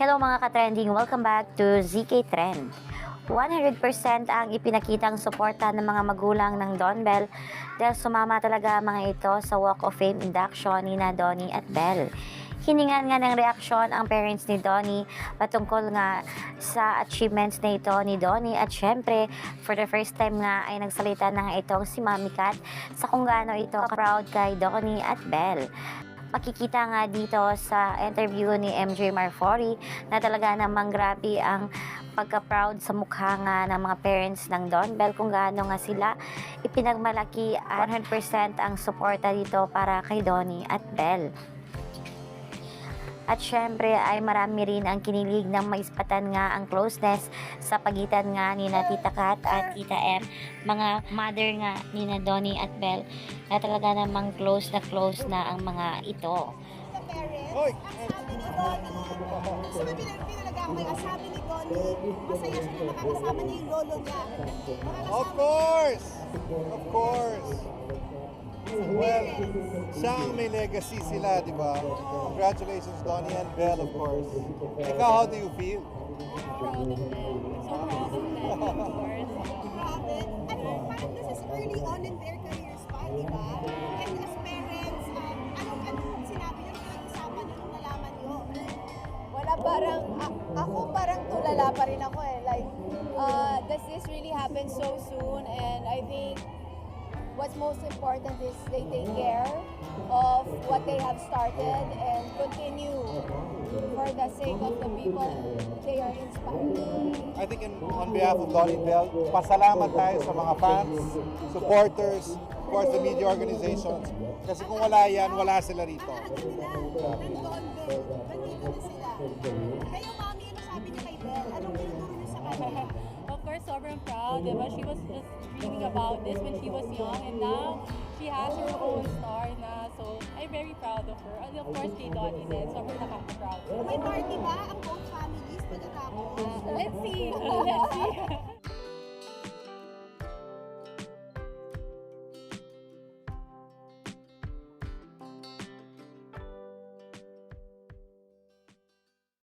Hello mga ka-trending, welcome back to ZK Trend. 100% ang ipinakitang suporta ng mga magulang ng Don Bell dahil sumama talaga mga ito sa Walk of Fame induction ni na Donnie at Bell. Hiningan nga ng reaksyon ang parents ni Donnie patungkol nga sa achievements na ito ni Donnie at syempre for the first time nga ay nagsalita na nga itong si Mami Kat sa kung gaano ito proud kay Donnie at Bell makikita nga dito sa interview ni MJ Marfori na talaga namang grabe ang pagka-proud sa mukha nga ng mga parents ng Don Bell kung gaano nga sila ipinagmalaki 100% ang suporta dito para kay Donnie at Bell. At syempre ay marami rin ang kinilig ng maispatan nga ang closeness sa pagitan nga ni na Tita Kat at Tita M, mga mother nga ni na Donnie at Bell na talaga namang close na close na ang mga ito. Hoy! Sabi ni pinalaga ako yung sabi ni Donnie, masaya siya na nakakasama niya yung lolo niya. Of course! Of course! Well, siya ang may legacy sila, di ba? Congratulations, Donnie and Belle, of course. Ikaw, how do you feel? So proud. Grabe. Ano, parang this is early on in their careers di ba? And as parents, um, anong, anong sinabi niyo, anong usapan niyo nung nalaman? Wala parang, ako parang tulala pa rin ako eh. Like, uh, does this really happen so soon? And I think what's most important is they take care of what they have started and continue for the sake of the people they are inspiring. I think in, on behalf of Donnie Bell, pasalamat tayo sa mga fans, supporters, of course, the media organizations. Kasi kung wala yan, wala sila rito. Nandito na sila. Proud. Diba? She was just dreaming about this when she was young and now she has her own star na. So, I'm very proud of her. And of course, kay Donnie din. Sobrang nakaka-proud. May party ba ang both families pagkatapos? Let's see. Let's see.